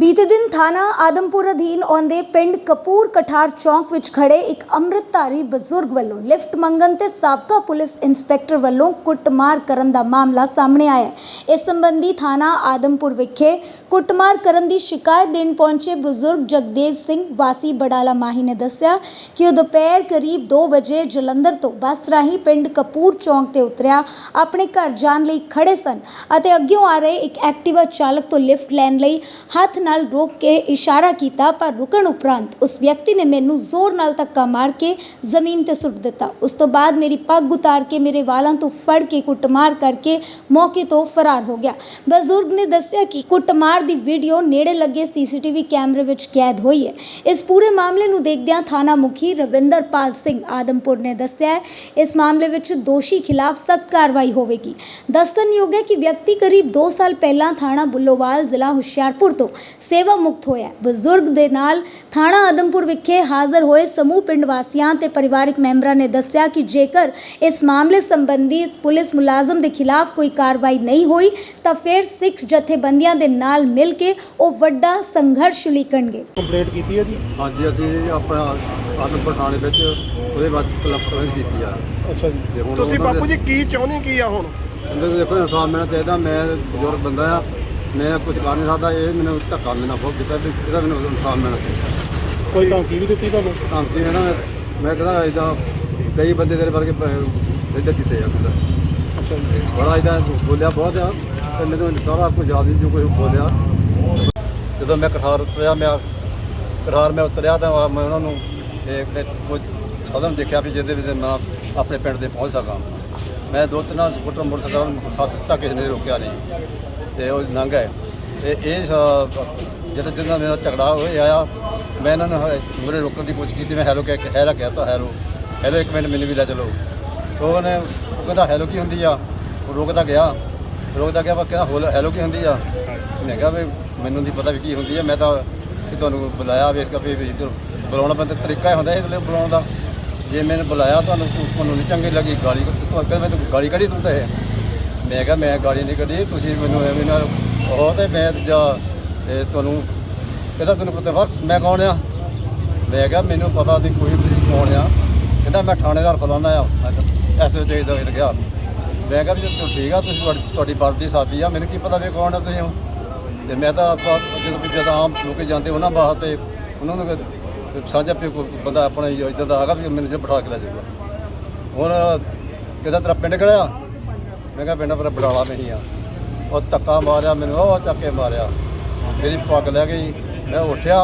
ਬੀਤੇ ਦਿਨ ਥਾਣਾ ਆਦਮਪੁਰ ਅਧੀਨ ਆਉਂਦੇ ਪਿੰਡ ਕਪੂਰ ਕਠਾਰ ਚੌਂਕ ਵਿੱਚ ਖੜੇ ਇੱਕ ਅੰਮ੍ਰਿਤਧਾਰੀ ਬਜ਼ੁਰਗ ਵੱਲੋਂ ਲਿਫਟ ਮੰਗਣ ਤੇ ਸਾਬਕਾ ਪੁਲਿਸ ਇੰਸਪੈਕਟਰ ਵੱਲੋਂ ਕੁੱਟਮਾਰ ਕਰਨ ਦਾ ਮਾਮਲਾ ਸਾਹਮਣੇ ਆਇਆ ਹੈ। ਇਸ ਸੰਬੰਧੀ ਥਾਣਾ ਆਦਮਪੁਰ ਵਿਖੇ ਕੁੱਟਮਾਰ ਕਰਨ ਦੀ ਸ਼ਿਕਾਇਤ ਦੇਣ ਪਹੁੰਚੇ ਬਜ਼ੁਰਗ ਜਗਦੇਵ ਸਿੰਘ ਵਾਸੀ ਬਡਾਲਾ ਮਾਹੀ ਨੇ ਦੱਸਿਆ ਕਿ ਉਹ ਦੁਪਹਿਰ ਕਰੀਬ 2 ਵਜੇ ਜਲੰਧਰ ਤੋਂ ਬੱਸ ਰਾਹੀਂ ਪਿੰਡ ਕਪੂਰ ਚੌਂਕ ਤੇ ਉਤਰਿਆ, ਆਪਣੇ ਘਰ ਜਾਣ ਲਈ ਖੜੇ ਸਨ ਅਤੇ ਅੱਗਿਓਂ ਆ ਰਹੇ ਇੱਕ ਐਕਟਿਵਾ ਚਾਲਕ ਤੋਂ ਲਿਫਟ ਲੈਣ ਲਈ ਹੱਥ ਨਾਲ ਰੋਕ ਕੇ ਇਸ਼ਾਰਾ ਕੀਤਾ, ਪਰ ਰੁਕਣ ਉਪਰੰਤ ਉਸ ਵਿਅਕਤੀ ਨੇ ਮੈਨੂੰ ਜ਼ੋਰ ਨਾਲ ਧੱਕਾ ਮਾਰ ਕੇ ਜ਼ਮੀਨ ਤੇ ਸੁੱਟ ਦਿੱਤਾ। ਉਸ ਤੋਂ ਬਾਅਦ ਮੇਰੀ ਪੱਗ ਉਤਾਰ ਕੇ ਮੇਰੇ ਵਾਲਾਂ ਤੋਂ ਫੜ ਕੇ ਕੁੱਟਮਾਰ ਕਰਕੇ ਮੌਕੇ ਤੋਂ ਫਰਾਰ ਹੋ ਗਿਆ। ਬਜ਼ੁਰਗ ਨੇ ਦੱਸਿਆ ਕਿ ਕੁੱਟਮਾਰ ਦੀ ਵੀਡੀਓ ਨੇੜੇ ਲੱਗੇ ਸੀਸੀਟੀਵੀ ਕੈਮਰੇ ਵਿੱਚ ਕੈਦ ਹੋਈ ਹੈ। ਇਸ ਪੂਰੇ ਮਾਮਲੇ ਨੂੰ ਦੇਖਦਿਆਂ ਥਾਣਾ ਮੁਖੀ ਰਵਿੰਦਰਪਾਲ ਸਿੰਘ ਆਦਮਪੁਰ ਨੇ ਦੱਸਿਆ, ਇਸ ਮਾਮਲੇ ਵਿੱਚ ਦੋਸ਼ੀ ਖਿਲਾਫ ਸਖਤ ਕਾਰਵਾਈ ਹੋਵੇਗੀ। ਦੱਸਣਯੋਗ ਹੈ ਕਿ ਵਿਅਕਤੀ ਕਰੀਬ 2 ਸਾਲ ਪਹਿਲਾਂ ਥਾਣਾ ਬੁੱਲੋਵਾਲ, ਜ਼ਿਲ੍ਹਾ ਹੁਸ਼ਿਆਰਪੁਰ ਤੋਂ ਸੇਵਾ ਮੁਕਤ ਹੋਇਆ। ਬਜ਼ੁਰਗ ਦੇ ਨਾਲ ਥਾਣਾ ਆਦਮਪੁਰ ਵਿਖੇ ਹਾਜ਼ਰ ਹੋਏ ਸਮੂਹ ਪਿੰਡ ਵਾਸੀਆਂ ਤੇ ਪਰਿਵਾਰਕ ਮੈਂਬਰਾਂ ਨੇ ਦੱਸਿਆ ਕਿ ਜੇਕਰ ਇਸ ਮਾਮਲੇ ਸੰਬੰਧੀ ਪੁਲਿਸ ਮੁਲਾਜ਼ਮ ਦੇ ਖਿਲਾਫ ਕੋਈ ਕਾਰਵਾਈ ਨਹੀਂ ਹੋਈ ਤਾਂ ਫਿਰ ਸਿੱਖ ਜਥੇਬੰਦੀਆਂ ਦੇ ਨਾਲ ਮਿਲ ਕੇ ਉਹ ਵੱਡਾ ਸੰਘਰਸ਼ ਲਿਕਣਗੇ ਕੰਪਲੇਂਟ ਕੀਤੀ ਹੈ ਜੀ? ਹਾਂਜੀ ਅਸੀਂ ਆਪਣਾ ਆਨੰਦਪੁਰ ਥਾਣੇ ਵਿੱਚ ਉਹਦੇ ਬਾਅਦ ਕਲੱਪ ਕੀਤੀ ਆ। ਅੱਛਾ ਜੀ। ਤੇ ਹੁਣ ਤੁਸੀਂ ਉਹਨਾਂ ਬਾਪੂ ਦੇ- ਜੀ ਕੀ ਚਾਹੁੰਦੇ ਕੀ ਆ ਹੁਣ? ਦੇਖੋ ਇਨਸਾਨ ਮਿਲਣਾ ਚਾਹੀਦਾ ਮੈਂ ਬਜ਼ੁਰਗ ਬੰਦਾ ਆ ਮੈਂ ਕੁਝ ਕਰ ਨਹੀਂ ਸਕਦਾ ਇਹ ਮੈਨੂੰ ਧੱਕਾ ਮੇਰੇ ਨਾਲ ਬਹੁਤ ਕੀਤਾ ਵੀ ਇਹਦਾ ਮੈਨੂੰ ਇਨਸਾਨ ਮਿਲਣਾ ਚਾਹੀਦਾ। ਕੋਈ ਧਮਕੀ ਵੀ ਦਿੱਤੀ ਤੁਹਾਨੂੰ? ਧਮਕੀ ਨੇ ਨਾ ਮੈਂ ਕਹਿੰਦਾ ਇਦਾਂ ਕਈ ਬੰਦੇ ਤੇਰੇ ਵਰਗੇ ਇਦਾਂ ਕੀਤੇ ਆ ਕਹਿੰਦਾ ਅੱਛਾ ਬੜਾ ਇਦਾਂ ਬੋਲਿਆ ਬਹੁਤ ਆ ਤੇ ਮੈਨੂੰ ਸਾਰਾ ਕੁਝ ਯਾਦ ਨਹੀਂ ਜੋ ਕੁਝ ਬੋਲਿਆ। ਜਦੋਂ ਮੈਂ ਕਠਾਰ ਉਤਰਿਆ ਮੈਂ ਕਠਾਰ ਮੈਂ ਉਤਰਿਆ ਤਾਂ ਮੈਂ ਉਹਨਾਂ ਨੂੰ ਇਹ ਮੈਂ ਕੁਝ ਸਾਧਨ ਦੇਖਿਆ ਵੀ ਜਿਹਦੇ ਵਿੱਚ ਮੈਂ ਆਪਣੇ ਪਿੰਡ ਦੇ ਪਹੁੰਚ ਸਕਾਂ। ਮੈਂ ਦੋ ਤਿੰਨ ਸਕੂਟਰ ਮੋਟਰਸਾਈਕਲ ਹੱਥ ਤੱਕ ਕਿਸੇ ਨੇ ਰੋਕਿਆ ਨਹੀਂ। ਤੇ ਉਹ ਲੰਘ ਹੈ। ਤੇ ਇਹ ਸ- ਜਿਹੜਾ ਜਿਹਨਾਂ ਮੇਰਾ ਝਗੜਾ ਹੋਇਆ ਆ, ਮੈਂ ਇਹਨਾਂ ਨੂੰ ਮੇਰੇ ਰੋਕਣ ਦੀ ਕੋਸ਼ਿਸ਼ ਕੀਤੀ, ਮੈਂ ਹੈਲੋ ਕਹਿ ਕੇ ਹੈਲਾ ਕਹਿਤਾ ਹੈਲੋ। ਹੈਲੋ, ਇੱਕ ਮਿੰਟ ਮੈਨੂੰ ਵੀ ਲੈ ਚਲੋ। ਉਹਨੇ ਉਹ ਕਹਿੰਦਾ ਹੈਲੋ ਕੀ ਹੁੰਦੀ ਆ? ਉਹ ਰੋਕਦਾ ਗਿਆ। ਰੋਕਦਾ ਗਿਆ, ਮੈਂ ਕਿਹਾ ਹੈਲੋ ਕੀ ਹੁੰਦੀ ਆ? ਮੈਂ ਕਿਹਾ ਵੀ ਮੈਨੂੰ ਨਹੀਂ ਪਤਾ ਵੀ ਕੀ ਹੁੰਦੀ ਆ। ਮੈਂ ਤਾਂ ਕਿ ਤੁਹਾਨੂੰ ਬੁਲਾਇਆ ਵੀ ਇਸ ਕਰਕੇ ਵੀ ਬੁਲਾਉਣਾ ਬੁਲਾਉਣ ਤਰੀਕਾ ਹੀ ਹੁੰਦਾ ਇਸ ਲਈ ਬੁਲਾਉਣ ਦਾ। ਜੇ ਮੈਨੂੰ ਬੁਲਾਇਆ ਤੁਹਾਨੂੰ ਤੁਹਾਨੂੰ ਨਹੀਂ ਚੰਗੀ ਲੱਗੀ, ਗਾਲੀ ਤੁਹਾਨੂੰ ਕਹਿੰਦਾ ਮੈਂ ਗਾਲੀ ਕੱਢੀ ਤੂੰ ਤਾਂ ਇਹ। ਮੈਂ ਕਿਹਾ, ਮੈਂ ਗਾੜੀ ਨਹੀਂ ਕੱਢੀ, ਤੁਸੀਂ ਮੈਨੂੰ ਐਵੇਂ ਨਾਲ ਉਹ ਤੇ ਮੈਂ ਜਾ ਤੇ ਤੁਹਾਨੂੰ ਕਹਿੰਦਾ, ਤੈਨੂੰ ਪਤਾ ਵਕਤ ਮੈਂ ਕੌਣ ਆ? ਮੈਂ ਕਿਹਾ, ਮੈਨੂੰ ਪਤਾ ਨਹੀਂ ਕੋਈ ਵੀ ਕੌਣ ਆ। ਕਹਿੰਦਾ, ਮੈਂ ਥਾਣੇਦਾਰ ਫਲਾਣਾ ਆ। ਐਸਓ ਚਾਹੀਦਾ ਇਹ ਗਿਆ। ਮੈਂ ਕਿਹਾ, ਵੀ ਚਲੋ ਠੀਕ ਆ, ਤੁਸੀਂ ਤੁਹਾਡੀ- ਤੁਹਾਡੀ ਵਰਦੀ ਸਾਥੀ ਆ, ਮੈਨੂੰ ਕੀ ਪਤਾ ਵੀ ਕੌਣ ਆ ਤੁਸੀਂ ਹੋ ਤੇ ਮੈਂ ਤਾਂ ਆਪਾਂ ਜਦੋਂ ਵੀ ਜਦੋਂ ਆਮ ਲੋਕ ਜਾਂਦੇ, ਉਹਨਾਂ ਵਾਸਤੇ ਉਹਨਾਂ ਨੂੰ ਕਿ ਸਾਂਝਾ ਪੇ ਕੋਈ ਬੰਦਾ ਆਪਣਾ ਇਦਾਂ ਦਾ ਹੈਗਾ ਵੀ ਮੈਨੂੰ ਜੇ ਬਿਠਾ ਕੇ ਲੈ ਜਾਊਗਾ। ਹੁਣ ਕਿਹਦਾ ਤੇਰਾ ਪਿੰਡ ਕਿਹੜਾ ਮੈਂ ਕਿਹਾ ਪਿੰਡ ਪਰ ਬੜਾਲਾ ਨਹੀਂ ਆ। ਉਹ ਧੱਕਾ ਮਾਰਿਆ ਮੈਨੂੰ ਉਹ ਚੱਕ ਕੇ ਮਾਰਿਆ। ਮੇਰੀ ਪੱਗ ਲੈ ਗਈ ਮੈਂ ਉੱਠਿਆ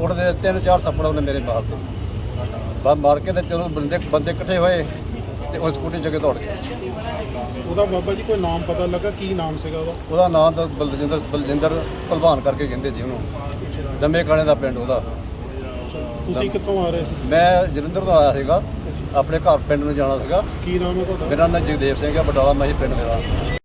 ਉੱਠਦੇ ਤਿੰਨ ਚਾਰ ਥੱਪੜ ਉਹਨੇ ਮੇਰੇ ਮਾਰ ਤੇ ਬਾ ਮਾਰ ਕੇ ਤੇ ਚਲੋ ਬੰਦੇ ਬੰਦੇ ਇਕੱਠੇ ਹੋਏ ਤੇ ਉਹ ਸਕੂਟੀ ਜਗੇ ਦੌੜ ਗਏ। ਉਹਦਾ ਬਾਬਾ ਜੀ ਕੋਈ ਨਾਮ ਪਤਾ ਲੱਗਾ? ਕੀ ਨਾਮ ਸੀਗਾ ਉਹਦਾ? ਉਹਦਾ ਨਾਮ ਤਾਂ ਬਲਜਿੰਦਰ ਬਲਜਿੰਦਰ ਭਲਵਾਨ ਕਰਕੇ ਕਹਿੰਦੇ ਜੀ ਉਹਨੂੰ। ਜੰਮੇ ਕਾਣੇ ਦਾ ਪਿੰਡ ਉਹਦਾ। ਤੁਸੀਂ ਕਿੱਥੋਂ ਆ ਰਹੇ ਸੀ? ਮੈਂ ਜਲੰਧਰ ਤੋਂ ਆਇਆ ਸੀਗਾ। ਆਪਣੇ ਘਰ ਪਿੰਡ ਨੂੰ ਜਾਣਾ ਸੀਗਾ। ਕੀ ਨਾਮ ਹੈ ਤੁਹਾਡਾ? ਮੇਰਾ ਨਾਮ ਜਗਦੇਵ ਸਿੰਘ ਹੈ ਬਟਾਲਾ ਮਾਹੀ ਪਿੰਡ ਮੇਰਾ।